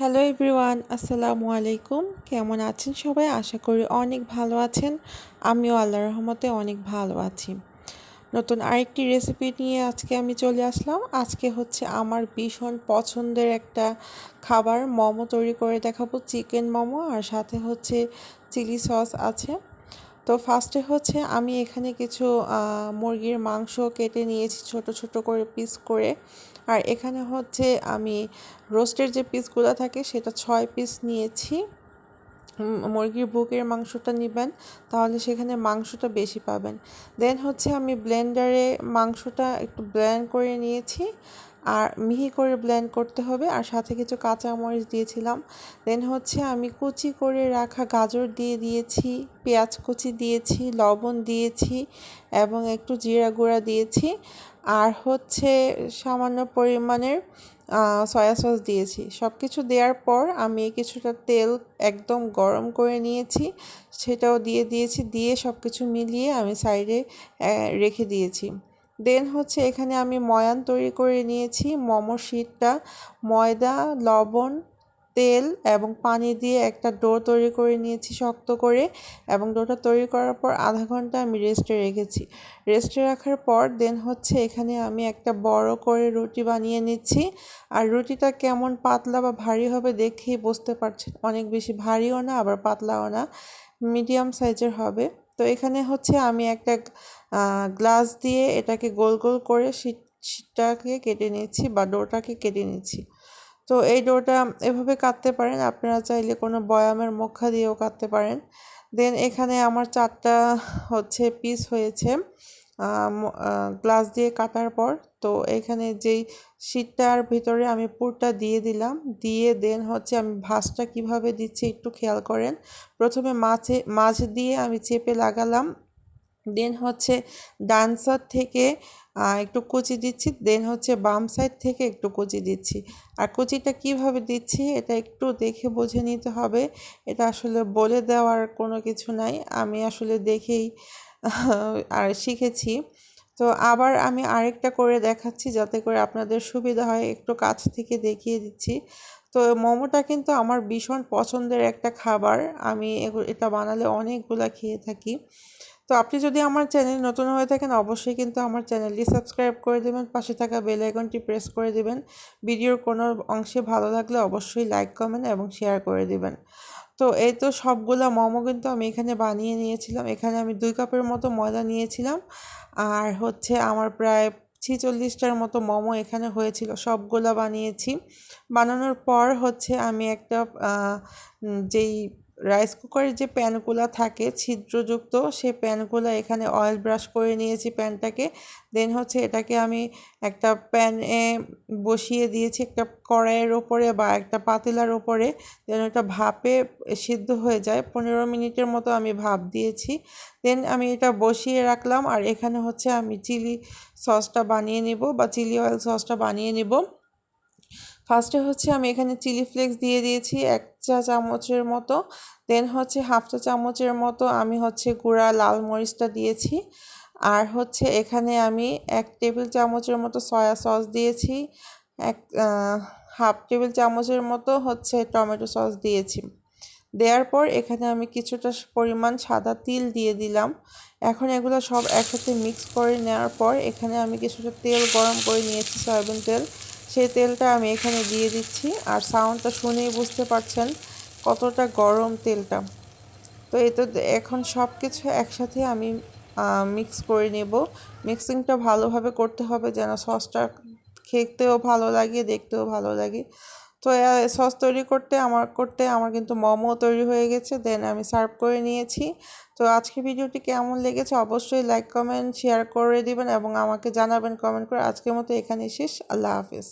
Hello everyone আসসালামু আলাইকুম কেমন আছেন সবাই? আশা করি অনেক ভালো আছেন। আমিও আল্লাহ রহমতে অনেক ভালো আছি। নতুন আরেকটি রেসিপি নিয়ে আজকে আমি চলে আসলাম। আজকে হচ্ছে আমার ভীষণ পছন্দের একটা খাবার। মোমো তৈরি করে দেখাবো। চিকেন মোমো আর সাথে হচ্ছে চিলি সস আছে। তো ফার্স্টে হচ্ছে আমি এখানে কিছু মুরগির মাংস কেটে নিয়েছি ছোট ছোট করে পিস করে। আর এখানে হচ্ছে আমি রোস্টের যে পিসগুলো থাকে সেটা ছয় পিস নিয়েছি। মুরগির বুকের মাংসটা নেবেন, তাহলে সেখানে মাংসটা বেশি পাবেন। দেন হচ্ছে আমি ব্লেন্ডারে মাংসটা একটু ব্লেন্ড করে নিয়েছি। আর মিহি করে ব্লেন্ড করতে হবে। আর সাথে কিছু কাঁচামরিচ দিয়েছিলাম। দেন হচ্ছে আমি কুচি করে রাখা গাজর দিয়ে দিয়েছি, পেঁয়াজ কুচি দিয়েছি, লবণ দিয়েছি এবং একটু জিরা গুঁড়া দিয়েছি। আর হচ্ছে সামান্য পরিমাণের সয়া সস দিয়েছি। সব কিছু দেওয়ার পর আমি কিছুটা তেল একদম গরম করে নিয়েছি। সেটাও দিয়ে দিয়েছি। দিয়ে সব কিছু মিলিয়ে আমি সাইডে রেখে দিয়েছি। দেন হচ্ছে এখানে আমি ময়ান তৈরি করে নিয়েছি। মোমো শিটটা ময়দা, লবণ, তেল এবং পানি দিয়ে একটা ডো তৈরি করে নিয়েছি শক্ত করে এবং ডোটা তৈরি করার পর আধা ঘণ্টা আমি রেস্টে রেখেছি। রেস্টে রাখার পর দেন হচ্ছে এখানে আমি একটা বড় করে রুটি বানিয়ে নিচ্ছি। আর রুটিটা কেমন পাতলা বা ভারী হবে দেখেই বুঝতে পারছেন। অনেক বেশি ভারীও না, আবার পাতলাও না। মিডিয়াম সাইজের হবে। তো এখানে হচ্ছে আমি একটা গ্লাস দিয়ে এটাকে গোল গোল করে শীত, শীতটাকে কেটে নিচ্ছি বা ডোটাকে কেটে নিচ্ছি তো এই ডোটা এভাবে কাটতে পারেন, আপনারা চাইলে কোনো বয়ামের মুখা দিয়েও কাটতে পারেন। দেন এখানে আমার চারটা হচ্ছে পিস হয়েছে। গ্লাস দিয়ে কাটার পর, তো এখানে যেই শীতটার ভিতরে আমি পুরটা দিয়ে দিলাম, দিয়ে দেন হচ্ছে আমি ভাঁজটা কীভাবে দিচ্ছি একটু খেয়াল করেন। প্রথমে মাছে, মাছ দিয়ে আমি চেপে লাগালাম দেন হচ্ছে ডান সাইড থেকে একটু কুচি দিচ্ছি দেন হচ্ছে বাম সাইড থেকে একটু কুচি দিচ্ছি। আর কুচিটা কীভাবে দিচ্ছি এটা একটু দেখে বুঝে নিতে হবে, এটা আসলে বলে দেওয়ার কোনো কিছু নাই, আমি আসলে দেখেই আর শিখেছি। তো আবার আমি আরেকটা করে দেখাচ্ছি যাতে করে আপনাদের সুবিধা হয়। একটু কাছ থেকে দেখিয়ে দিচ্ছি। তো মোমোটা কিন্তু আমার ভীষণ পছন্দের একটা খাবার। আমি এটা বানালে অনেকগুলা খেয়ে থাকি। তো আপনি যদি আমার চ্যানেল নতুন হয়ে থাকেন, অবশ্যই কিন্তু আমার চ্যানেলটি সাবস্ক্রাইব করে দেবেন। পাশে থাকা বেল আইকনটি প্রেস করে দেবেন। ভিডিওর কোনো অংশে ভালো লাগলে অবশ্যই লাইক, কমেন্ট এবং শেয়ার করে দেবেন। তো এই তো সবগুলো মোমো কিন্তু আমি এখানে বানিয়ে নিয়েছিলাম। এখানে আমি দুই কাপের মতো ময়দা নিয়েছিলাম। আর হচ্ছে আমার প্রায় ছিচল্লিশটার মতো মোমো এখানে হয়েছিল। সবগুলো বানিয়েছি। বানানোর পর হচ্ছে আমি একটা যেই রাইস কুকারের যে প্যানগুলো থাকে, ছিদ্রযুক্ত, সেই প্যানগুলো এখানে অয়েল ব্রাশ করে নিয়েছি প্যানটাকে দেন হচ্ছে এটাকে আমি একটা প্যানে বসিয়ে দিয়েছি একটা কড়াইয়ের ওপরে বা একটা পাতিলার ওপরে। যেন এটা ভাপে সিদ্ধ হয়ে যায়, পনেরো মিনিটের মতো আমি ভাপ দিয়েছি। দেন আমি এটা বসিয়ে রাখলাম আর এখানে হচ্ছে আমি চিলি সসটা বানিয়ে নেব বা চিলি অয়েল সসটা বানিয়ে নেব। ফার্স্টে হচ্ছে আমি এখানে চিলি ফ্লেক্স দিয়ে দিয়েছি, এক চা চামচের মতো। দেন হচ্ছে হাফ চা চামচের মতো আমি হচ্ছে গুঁড়া লাল মরিচটা দিয়েছি। আর হচ্ছে এখানে আমি এক টেবিল চামচের মতো সয়া সস দিয়েছি। এক হাফ টেবিল চামচের মতো হচ্ছে টমেটো সস দিয়েছি। দেওয়ার পর এখানে আমি কিছুটা পরিমাণ সাদা তিল দিয়ে দিলাম। এখন এগুলো সব একসাথে মিক্স করে নেওয়ার পর এখানে আমি কিছুটা তেল গরম করে নিয়েছি, সয়াবিন তেল। সেই তেলটা আমি এখানে দিয়ে দিচ্ছি। আর সাউন্ডটা শুনেই বুঝতে পারছেন কতটা গরম তেলটা। তো এই তো এখন সব কিছু একসাথে আমি মিক্স করে নেব। মিক্সিংটা ভালোভাবে করতে হবে যেন সসটা খেতেও ভালো লাগে, দেখতেও ভালো লাগে। তো সস তৈরি করতে আমার করতে আমার কিন্তু মোমো তৈরি হয়ে গেছে, দেন আমি সার্ভ করে নিয়েছি। তো আজকে ভিডিওটি কেমন লেগেছে অবশ্যই লাইক, কমেন্ট, শেয়ার করে দিবেন এবং আমাকে জানাবেন কমেন্ট করে। আজকের মতো এখানে শেষ, আল্লাহ হাফিজ।